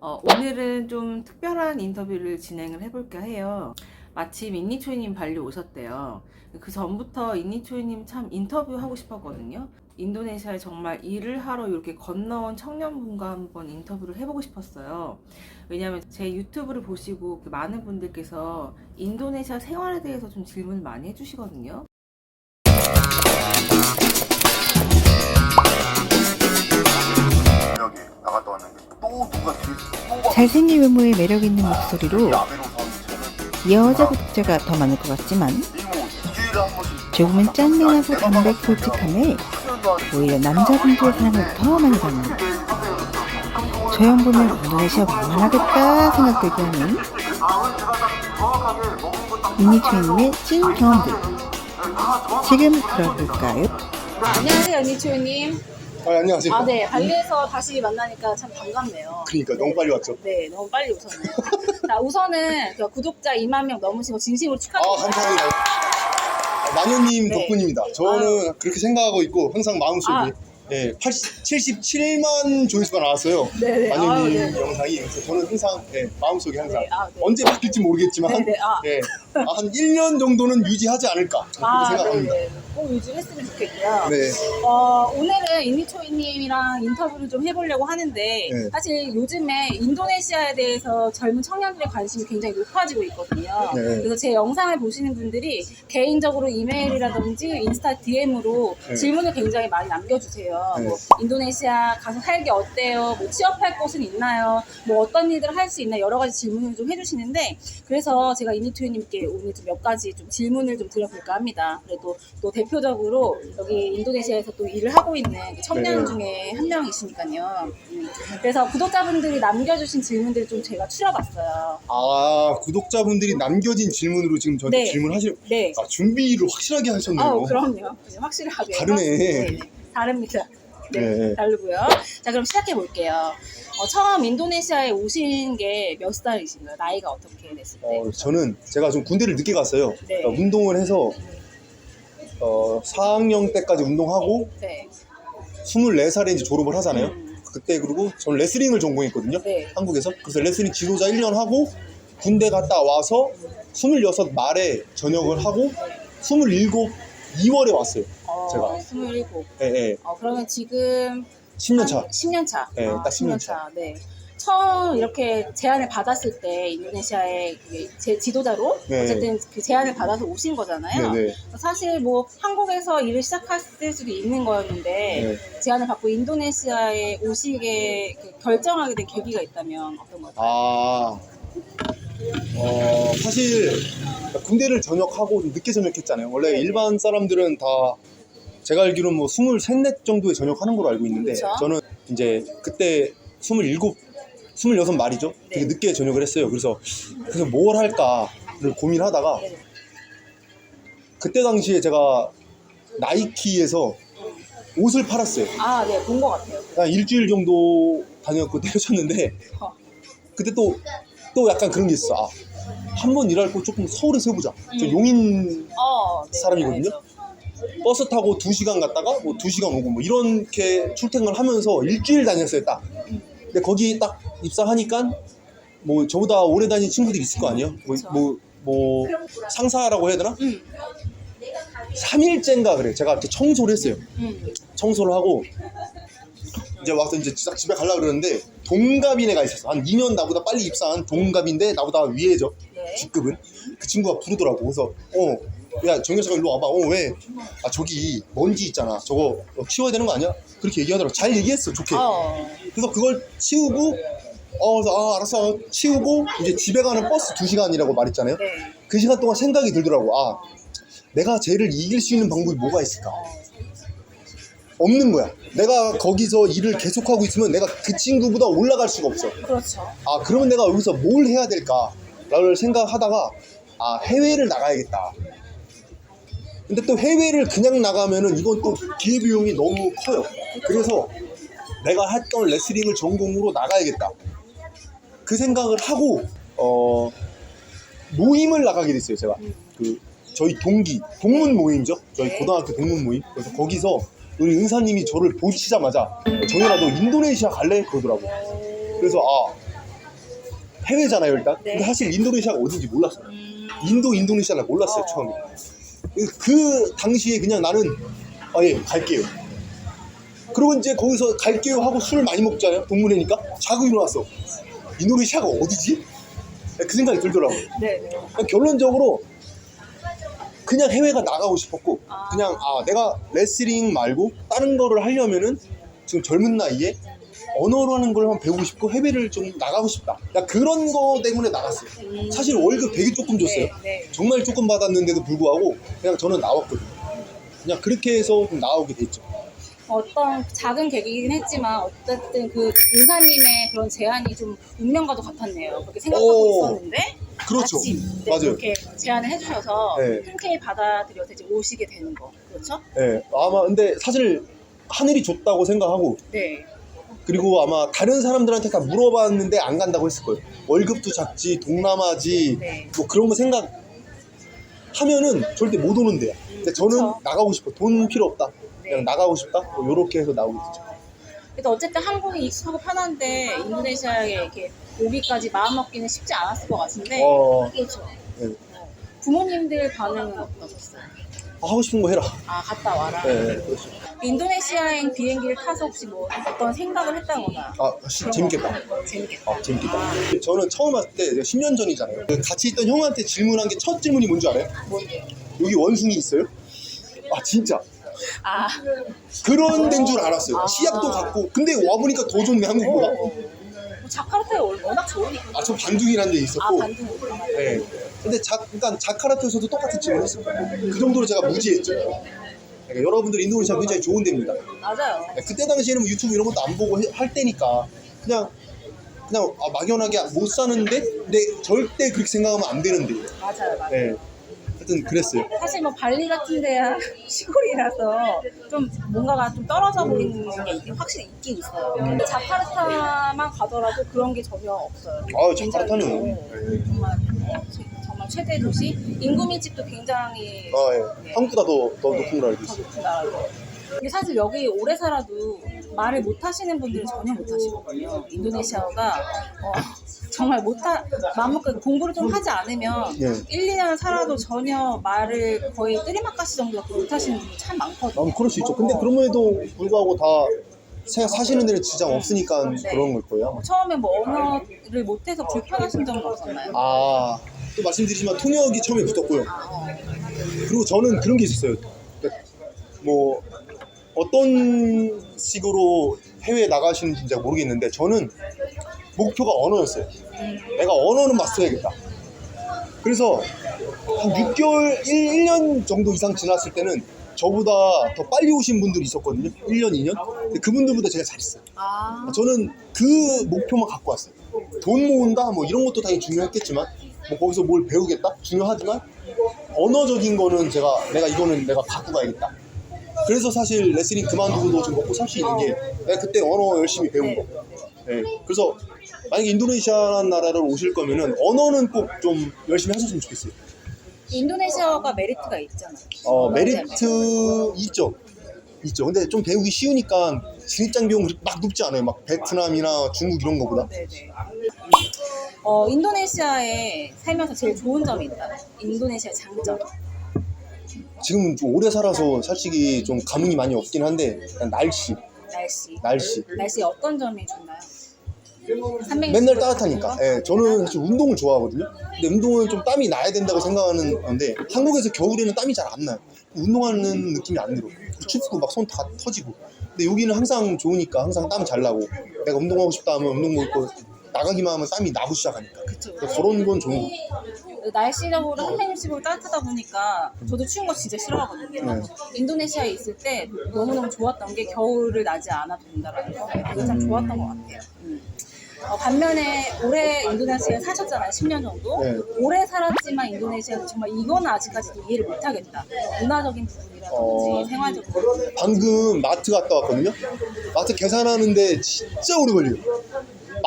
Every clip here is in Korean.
어, 오늘은 좀 특별한 인터뷰를 진행을 해볼까 해요. 마침 인니초이님 발리 오셨대요. 그 전부터 인니초이님 참 인터뷰하고 싶었거든요. 인도네시아에 정말 일을 하러 이렇게 건너온 청년분과 한번 인터뷰를 해보고 싶었어요. 왜냐하면 제 유튜브를 보시고 그 많은 분들께서 인도네시아 생활에 대해서 좀 질문을 많이 해주시거든요. 잘생긴 외모에 매력 있는 목소리로 여자 구독자가 더 많을 것 같지만 조금은 짠내나고 담백 솔직함에 오히려 남자분들의 사랑을 더 많이 받는 저 형 보면 인도네시아 볼만하겠다 생각되게 하는 미니초이님의 찐 경험들 지금 들어볼까요? 안녕하세요, 니초님. 아, 안녕하세요. 아, 네. 발리에서 다시 만나니까 참 반갑네요. 그러니까 너무 빨리 왔죠. 네, 너무 빨리 오셨네요. 자, 우선은 그 구독자 2만 명 넘으신 거 진심으로 아, 축하드립니다. 감사합니다. 아, 마녀님 네. 덕분입니다. 저는 그렇게 생각하고 있고 항상 마음속에 아. 예, 80, 77만 조회수가 나왔어요. 네네. 마녀님 네. 영상이 그래서 저는 항상 예, 마음속에 항상 네, 아, 네. 언제 바뀔지 모르겠지만 네네. 아, 예, 한 1년 정도는 유지하지 않을까 그렇게 아, 생각합니다. 네네. 꼭 유지했으면 좋겠고요. 네. 어, 오늘은 이니초이님이랑 인터뷰를 좀 해보려고 하는데 네. 사실 요즘에 인도네시아에 대해서 젊은 청년들의 관심이 굉장히 높아지고 있거든요. 네. 그래서 제 영상을 보시는 분들이 개인적으로 이메일이라든지 인스타 DM으로 네. 질문을 굉장히 많이 남겨주세요. 네. 뭐 인도네시아 가서 살기 어때요? 뭐 취업할 곳은 있나요? 뭐 어떤 일들을 할 수 있나 여러 가지 질문을 좀 해주시는데 그래서 제가 이니투님께 오늘 좀 몇 가지 좀 질문을 좀 드려볼까 합니다. 그래도 또 대표적으로 여기 인도네시아에서 또 일을 하고 있는 그 청년 네. 중에 한 명이시니까요. 음. 그래서 구독자분들이 남겨주신 질문들을 좀 제가 추려봤어요. 아, 구독자분들이 남겨진 질문으로 지금 저한테 네. 질문하실 네. 아, 준비를 확실하게 하셨네요. 아, 그럼요. 확실하게. 다르네. 네, 다릅니다. 네, 네. 다르고요. 자, 그럼 시작해 볼게요. 어, 처음 인도네시아에 오신 게 몇 살이신가요? 나이가 어떻게 됐을 때? 어, 저는 제가 좀 군대를 늦게 갔어요. 네. 그러니까 운동을 해서 어, 4학년 때까지 운동하고 네. 24살에 이제 졸업을 하잖아요. 음. 그때 그리고 저는 레슬링을 전공했거든요. 네. 한국에서. 그래서 레슬링 지도자 1년 하고 군대 갔다 와서 26 말에 전역을 하고 27 2월에 왔어요. 어, 제가. 27. 예, 예. 어, 그러면 지금 10년 차. 10년 차. 네, 아, 딱 10년 10년 차. 네. 처음 이렇게 제안을 받았을 때 인도네시아의 그게 제 지도자로 네. 어쨌든 그 제안을 받아서 오신 거잖아요. 네, 네. 사실 뭐 한국에서 일을 시작했을 수도 있는 거였는데 네. 제안을 받고 인도네시아에 오시게 그 결정하게 된 계기가 있다면 어떤 걸까요? 아, 어, 사실 군대를 전역하고 좀 늦게 전역했잖아요. 원래 네. 일반 사람들은 다 제가 알기로는 뭐 23, 4 정도에 전역하는 걸로 알고 있는데 그쵸. 저는 이제 그때 27, 26 말이죠. 되게 네. 늦게 전역을 했어요. 그래서 그래서 뭘 할까를 고민하다가 네. 그때 당시에 제가 나이키에서 옷을 팔았어요. 아, 네, 본 것 같아요. 한 일주일 정도 다녔고 때려쳤는데 어. 그때 또 또 약간 그런 게 있어. 아, 한번 일할 거 조금 서울에서 해보자. 저 음. 용인 어, 네, 사람이거든요? 알죠. 버스 타고 2시간 갔다가 뭐 2시간 오고 뭐 이렇게 출퇴근을 하면서 일주일 다녔어요 딱. 근데 거기 딱 입사하니까 뭐 저보다 오래 다닌 친구들이 있을 거 아니에요? 뭐. 뭐, 뭐 상사라고 해야 되나? 음, 3일째인가 그래. 제가 이렇게 청소를 했어요. 음. 청소를 하고 이제 와서 이제 딱 집에 가려고 그러는데 동갑인 애가 있었어. 한 2년 나보다 빨리 입사한 동갑인데 나보다 위에죠. 네. 직급은. 그 친구가 부르더라고. 그래서 어. 야 정현석아 일로 와봐. 어 왜? 아 저기 먼지 있잖아. 저거 어, 치워야 되는 거 아니야? 그렇게 얘기하더라고. 잘 얘기했어. 좋게. 어, 그래서 그걸 치우고 어 그래서 아 알았어 치우고 이제 집에 가는 버스 2시간이라고 말했잖아요. 네. 그 시간 동안 생각이 들더라고. 아 내가 쟤를 이길 수 있는 방법이 뭐가 있을까? 없는 거야. 내가 거기서 일을 계속하고 있으면 내가 그 친구보다 올라갈 수가 없어. 그렇죠. 아, 그러면 내가 여기서 뭘 해야 될까? 라를 생각하다가, 아, 해외를 나가야겠다. 근데 또 해외를 그냥 나가면은 이건 또 기회비용이 너무 커요. 그래서 내가 했던 레슬링을 전공으로 나가야겠다. 그 생각을 하고, 어, 모임을 나가게 됐어요, 제가. 그, 저희 동기, 동문 모임이죠. 저희 네. 고등학교 동문 모임. 그래서 거기서 우리 은사님이 저를 보시자마자 정현아 너 인도네시아 갈래? 그러더라고. 그래서 아 해외잖아요 일단. 네. 근데 사실 인도네시아가 어딘지 몰랐어요. 음, 인도 인도네시아를 몰랐어요 어. 처음에. 그, 그 당시에 그냥 나는 아 예 갈게요. 그리고 이제 거기서 갈게요 하고 술 많이 먹잖아요. 동문회니까 자고 일어났어. 인도네시아가 어디지? 그 생각이 들더라고요. 네. 그러니까 결론적으로 그냥 해외가 나가고 싶었고 아. 그냥 아 내가 레슬링 말고 다른 거를 하려면은 지금 젊은 나이에 언어라는 걸 한번 배우고 싶고 해외를 좀 나가고 싶다. 그러니까 그런 거 때문에 나갔어요. 사실 월급 되게 조금 줬어요. 네, 네. 정말 조금 받았는데도 불구하고 그냥 저는 나왔거든요. 그냥 그렇게 해서 좀 나오게 됐죠. 어떤 작은 계기이긴 했지만 어쨌든 그 의사님의 그런 제안이 좀 운명과도 같았네요. 그렇게 생각하고 오. 있었는데 그렇죠. 마침 네, 맞아요. 그렇게 제안을 해주셔서 네. 흔쾌히 받아들여서 이제 오시게 되는 거 그렇죠? 예, 아마 근데 사실 하늘이 줬다고 생각하고 네. 그리고 아마 다른 사람들한테 다 물어봤는데 안 간다고 했을 거예요. 월급도 작지, 동남아지, 네. 뭐 그런 거 생각 하면은 절대 못 오는데요. 근데 저는 그쵸. 나가고 싶어. 돈 필요 없다. 네. 그냥 나가고 싶다. 뭐 요렇게 해서 나오게 됐죠. 그래도 어쨌든 한국이 익숙하고 편한데 인도네시아에 이렇게 오기까지 마음 먹기는 쉽지 않았을 것 같은데 어, 그렇죠. 네. 어. 부모님들 반응은 어떠셨어요? 아, 하고 싶은 거 해라. 아 갔다 와라. 네, 네, 그렇죠. 인도네시아행 비행기를 타서 혹시 뭐 어떤 생각을 했다거나 아, 씨, 그런 재밌겠다. 거 재밌겠다. 아, 재밌겠다. 저는 처음 왔을 때 이제 10년 전이잖아요. 그 같이 있던 형한테 질문한 게 첫 질문이 뭔지 알아요? 뭔데요? 여기 원숭이 있어요? 아, 진짜. 아, 그런 데인 줄 알았어요. 아. 치약도 갖고. 근데 와보니까 더 좋네, 한국보다. 뭐 자카르타에 워낙 좋으니까. 아, 저 반둥이라는 데 아, 있었고. 반등. 네. 근데 자, 일단 자카르타에서도 똑같은 질문을 했을 거예요. 그 정도로 제가 무지했죠. 그러니까 여러분들 인도네시아 굉장히 좋은 데입니다. 맞아요. 네, 그때 당시에는 뭐 유튜브 이런 것도 안 보고 해- 할 때니까 그냥 그냥 아, 막연하게 못 사는데 근데 절대 그렇게 생각하면 안 되는데. 맞아요. 맞아요. 네. 하여튼 그랬어요. 사실 뭐 발리 같은 데야 시골이라서 좀 뭔가가 좀 떨어져 보이는 게 있긴 확실히 있긴 있어요. 근데 자카르타만 가더라도 그런 게 전혀 없어요. 아, 자카르타는. 뭐 네. 정말 최대 도시 인구 밀집도 굉장히 아, 예. 한국보다 더, 더 높은 걸 알고 더 있어요. 높은 나라고. 근데 사실 여기 오래 살아도 말을 못 하시는 분들은 전혀 못 하시거든요. 인도네시아가 어, 정말 못하 마음먹고 공부를 좀 하지 않으면 예. 1, 2년 살아도 전혀 말을 거의 뜨리마까시 정도 못 하시는 분이 참 많거든요. 아, 그럴 수 있죠. 근데 그럼에도 불구하고 다 사- 사시는 데는 지장 없으니까 네. 그런 걸 거예요. 아마. 처음에 뭐 언어를 못해서 불편하신 적은 없었나요? 아, 또 말씀드리지만 통역이 처음에 붙었고요. 그리고 저는 그런 게 있었어요. 그러니까 뭐 어떤 식으로 해외에 나가시는지 제가 모르겠는데 저는 목표가 언어였어요. 내가 언어는 마스터해야겠다. 그래서 한 6개월, 1, 1년 정도 이상 지났을 때는 저보다 더 빨리 오신 분들이 있었거든요. 1년, 2년. 근데 그분들보다 제가 잘했어요. 아, 저는 그 목표만 갖고 왔어요. 돈 모은다 뭐 이런 것도 당연히 중요했겠지만 뭐 거기서 뭘 배우겠다 중요하지만 언어적인 거는 제가 내가 이거는 내가 갖고 가야겠다. 그래서 사실 레슬링 그만두고도 지금 먹고 살 수 있는 게 내가 그때 언어 열심히 배운 거. 네. 그래서 만약에 인도네시아라는 나라를 오실 거면은 언어는 꼭 좀 열심히 하셨으면 좋겠어요. 인도네시아가 메리트가 있잖아요. 어, 메리트 있죠. 있죠. 근데 좀 배우기 쉬우니까 진입장 비용 막 높지 않아요. 막 베트남이나 중국 이런 거보다. 네네. 어, 인도네시아에 살면서 제일 좋은 점이 있다. 인도네시아 장점. 지금 좀 오래 살아서 솔직히 좀 감흥이 많이 없긴 한데 그냥 날씨, 날씨. 날씨. 날씨 어떤 점이 좋나요? 360 맨날 도 따뜻하니까. 예, 저는 사실 운동을 좋아하거든요. 근데 운동은 좀 땀이 나야 된다고 생각하는 건데 한국에서 겨울에는 땀이 잘 안 나요. 운동하는 느낌이 안 들어. 춥고 막 손 다 터지고. 근데 여기는 항상 좋으니까 항상 땀이 잘 나고 내가 운동하고 싶다 하면 운동복 입고 나가기만 하면 땀이 나고 시작하니까. 그쵸. 그런 건 좋은 거. 날씨적으로 360으로 따뜻하다 보니까 저도 추운 거 진짜 싫어하거든요. 네. 인도네시아에 있을 때 너무너무 좋았던 게 겨울을 나지 않아도 된다라는 거. 그게 참 좋았던 것 같아요. 음. 어, 반면에 올해 인도네시아에 사셨잖아요. 10년 정도. 네. 오래 살았지만 인도네시아는 정말 이건 아직까지도 이해를 못하겠다. 문화적인 부분이라든지 어. 생활적인 부분. 방금 마트 갔다 왔거든요. 마트 계산하는데 진짜 오래 걸려요.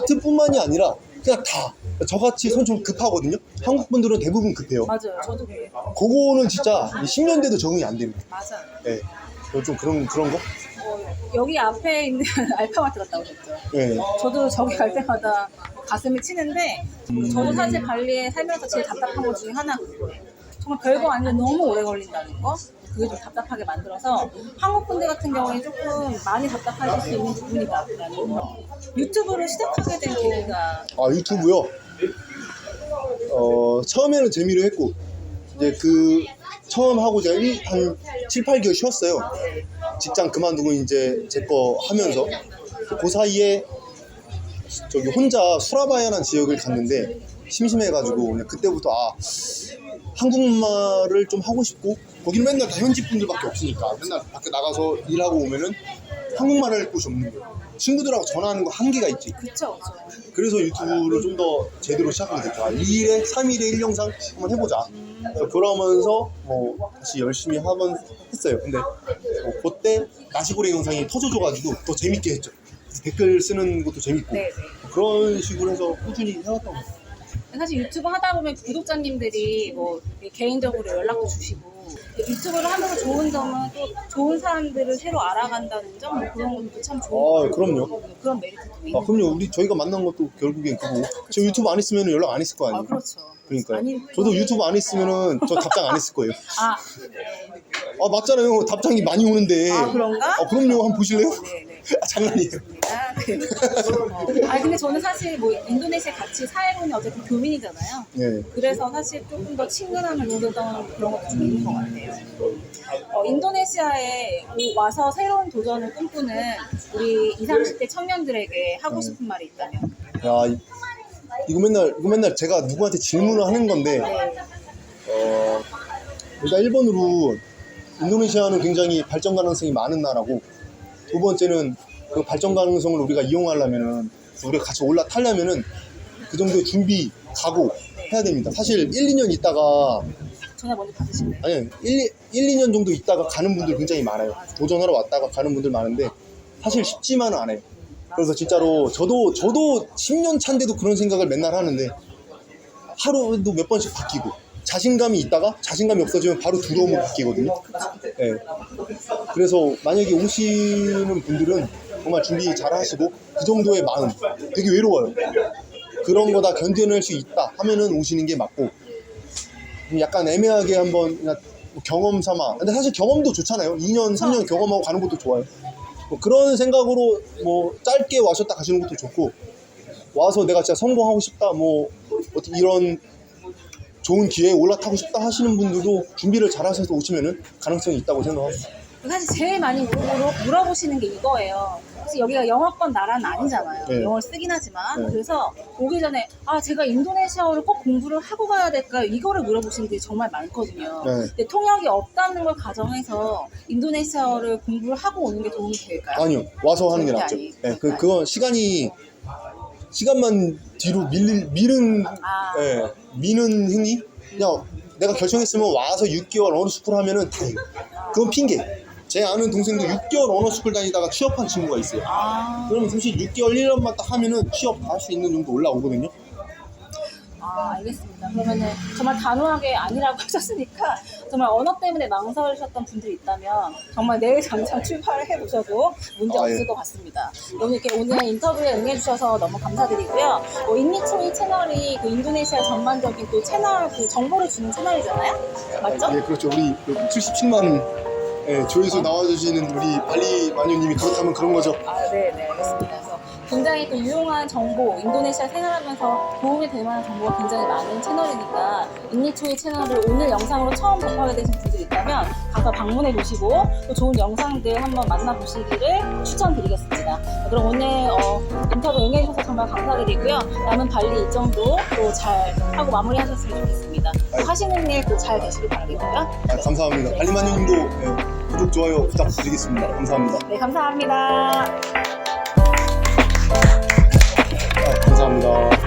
마트뿐만이 아니라 그냥 다 저같이 손 좀 급하거든요. 한국 분들은 대부분 급해요. 맞아요. 저도 그래요. 그거는 진짜 10년 돼도 적응이 안 됩니다. 맞아요. 네. 좀 그런 그런 거? 어, 여기 앞에 있는 알파마트 갔다 오셨죠? 네. 저도 저기 갈 때마다 가슴이 치는데 음. 저도 사실 발리에 살면서 제일 답답한 것 중에 하나가 그거예요. 정말 별거 아닌데 너무 오래 걸린다는 거. 그게 좀 답답하게 만들어서 한국 분들 같은 경우에 조금 많이 답답하실 수 있는 부분이다라는 거. 유튜브를 시작하게 된 계기가 아 유튜브요? 어 처음에는 재미로 했고 이제 그 처음 하고 제가 일, 한 7, 8개월 쉬었어요 직장 그만두고 이제 제 거 하면서 그 사이에 저기 혼자 수라바야라는 지역을 갔는데 심심해가지고 그냥 그때부터 아 한국말을 좀 하고 싶고 거기는 맨날 다 현지 분들밖에 없으니까 맨날 밖에 나가서 일하고 오면은 한국말 할 곳이 없는 거예요 친구들하고 전화하는 거 한계가 있지 그쵸. 그래서 유튜브를 좀 더 제대로 시작하게 됐죠. 2일에, 3일에 1영상 한번 해보자. 그래서 그러면서 뭐 다시 열심히 한번 했어요. 근데 뭐 그때 나시고래 영상이 터져줘가지고 더 재밌게 했죠. 댓글 쓰는 것도 재밌고 네 네. 그런 식으로 해서 꾸준히 해왔던 것 같아요. 사실 유튜브 하다 보면 구독자님들이 뭐 개인적으로 연락도 주시고 유튜브를 하면서 좋은 점은 또 좋은 사람들을 새로 알아간다는 점 뭐 그런 것도 참 좋은 아, 그럼요. 그런 메리트도 있는 아, 그럼요. 우리 저희가 만난 것도 결국엔 그거. 저 유튜브 안 했으면 연락 안 했을 거아 아니에요. 그렇죠. 그러니까요. 아니, 저도 유튜브 안 했으면은 저 답장 안 했을 거예요. 아, 아 맞잖아요. 답장이 많이 오는데. 아 그런가? 아, 그럼요. 한번 보실래요? 네 네. 아, 장난이에요. 아, 네. 어. 근데 저는 사실 뭐 인도네시아 같이 살고는 어쨌든 교민이잖아요. 네. 그래서 사실 조금 더 친근함을 느꼈던 그런 것도 좀 있는 것 같아요. 어, 인도네시아에 오- 와서 새로운 도전을 꿈꾸는 우리 20, 30대 청년들에게 하고 싶은 말이 있다면? 야 이- 이거 맨날 이거 맨날 제가 누구한테 질문을 하는 건데 네. 어 일단 1번으로 인도네시아는 굉장히 발전 가능성이 많은 나라고 두 번째는 그 발전 가능성을 우리가 이용하려면은 우리가 같이 올라타려면은 그 정도의 준비 각오 해야 됩니다. 사실 1, 2년 있다가 전화 먼저 받으실래요? 아니 1, 1, 2년 정도 있다가 가는 분들 굉장히 많아요. 도전하러 왔다가 가는 분들 많은데 사실 쉽지만은 않아요. 그래서 진짜로 저도 저도 10년 차인데도 그런 생각을 맨날 하는데 하루도 몇 번씩 바뀌고 자신감이 있다가 자신감이 없어지면 바로 두려움으로 바뀌거든요. 네. 그래서 만약에 오시는 분들은 정말 준비 잘 하시고 그 정도의 마음 되게 외로워요. 그런 거 다 견뎌낼 수 있다 하면은 오시는 게 맞고 좀 약간 애매하게 한번 경험 삼아. 근데 사실 경험도 좋잖아요. 2년, 3년 경험하고 가는 것도 좋아요. 뭐 그런 생각으로 뭐 짧게 와셨다 가시는 것도 좋고 와서 내가 진짜 성공하고 싶다 뭐 어떻게 이런 좋은 기회에 올라타고 싶다 하시는 분들도 준비를 잘 하셔서 오시면은 가능성이 있다고 생각합니다. 사실 제일 많이 물어, 물어보시는 게 이거예요. 사실 여기가 영어권 나라는 아니잖아요. 네. 영어를 쓰긴 하지만. 네. 그래서 오기 전에 아 제가 인도네시아어를 꼭 공부를 하고 가야 될까요? 이거를 물어보시는 분들이 정말 많거든요. 네. 근데 통역이 없다는 걸 가정해서 인도네시아어를 공부를 하고 오는 게 도움이 될까요? 아니요 와서 하는 게 낫죠. 아니. 네, 그 그건 시간이 시간만 뒤로 밀 미는 아. 예, 미는 행위 그냥 내가 결정했으면 와서 6개월 언어스쿨 하면은 다행. 그건 핑계. 제 아는 동생도 6개월 언어스쿨 다니다가 취업한 친구가 있어요. 아, 그러면 사실 6개월 1년만 딱 하면은 취업 다 할 수 있는 정도 올라오거든요. 아, 알겠습니다. 그러면은 정말 단호하게 아니라고 하셨으니까 정말 언어 때문에 망설이셨던 분들이 있다면 정말 내일 당장 출발을 해보셔도 문제 아, 없을 예. 것 같습니다. 오늘 이렇게 오늘 인터뷰에 응해주셔서 너무 감사드리고요. 뭐 인니초이 채널이 그 인도네시아 전반적인 또 채널 그 정보를 주는 채널이잖아요. 맞죠? 예, 그렇죠. 우리 77만 예, 조회수 나와주시는 우리 발리 마녀님이 그렇다면 그런 거죠. 아, 네, 네. 그래서 굉장히 또 유용한 정보, 인도네시아 생활하면서 도움이 될 만한 정보가 굉장히 많은 채널이니까 인니초이 채널을 오늘 영상으로 처음 접하게 되신 분들이 있다면 가서 방문해 보시고 또 좋은 영상들 한번 만나보시기를 추천드리겠습니다. 그럼 오늘 어, 인터뷰 응해주셔서 정말 감사드리고요. 남은 발리 일정도 또 잘 하고 마무리하셨으면 좋겠습니다. 또 하시는 일 또 잘 되시길 바라겠고요. 아, 감사합니다. 발리 마녀님도 예, 구독, 좋아요 부탁드리겠습니다. 감사합니다. 네, 감사합니다. 아, 감사합니다.